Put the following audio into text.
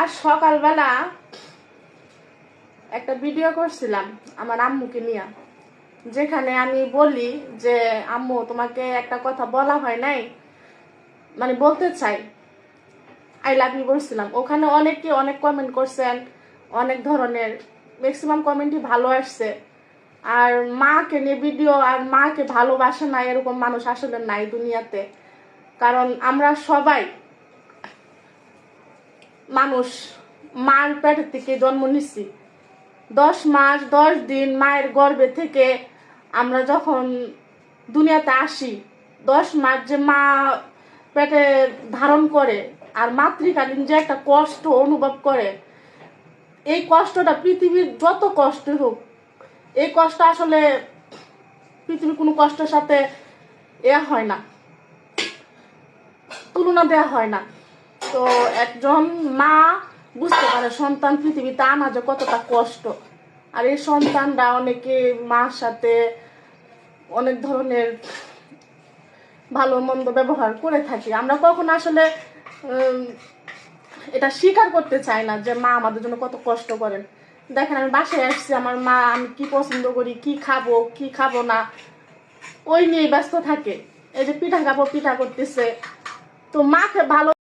আজ সকালবেলা একটা ভিডিও করছিলাম আমার আম্মুকে নিয়ে, যেখানে আমি বলি যে, আম্মু, তোমাকে একটা কথা বলা হয় নাই? মানে বলতে চাই। আই লাভ ইউ বলছিলাম। ওখানে অনেকে অনেক কমেন্ট করছেন, অনেক ধরনের ম্যাক্সিমাম কমেন্টই ভালো আসছে। আর মাকে নিয়ে ভিডিও আর মাকে ভালোবাসে না এরকম মানুষ আসলে নাই দুনিয়াতে। কারণ আমরা সবাই মানুষ মার পেটের থেকে জন্ম নিচ্ছি দশ মাস, দশ দিন মায়ের গর্ভে থেকে আমরা যখন দুনিয়াতে আসি, দশ মাস যে মা পেটে ধারণ করে আর মাতৃকালীন যে একটা কষ্ট অনুভব করে, এই কষ্টটা পৃথিবীর যত কষ্ট হোক, এই কষ্ট আসলে পৃথিবীর কোনো কষ্টের সাথে এ হয় না, তুলনা দেওয়া হয় না। তো একজন মা বুঝতে পারে সন্তান পৃথিবীতে আনা যে কতটা কষ্ট। আর এই সন্তানরা অনেকে মার সাথে অনেক ধরনের ভালো মন্দ ব্যবহার করে থাকি। আমরা কখন আসলে এটা স্বীকার করতে চাই না যে মা আমাদের জন্য কত কষ্ট করেন। দেখেন, আমি বাসায় আসছি, আমার মা, আমি কি পছন্দ করি, কি খাব কি খাব না, ওই নিয়ে ব্যস্ত থাকে। এই যে পিঠা খাব পিঠা করতেছে, তো মাকে ভালো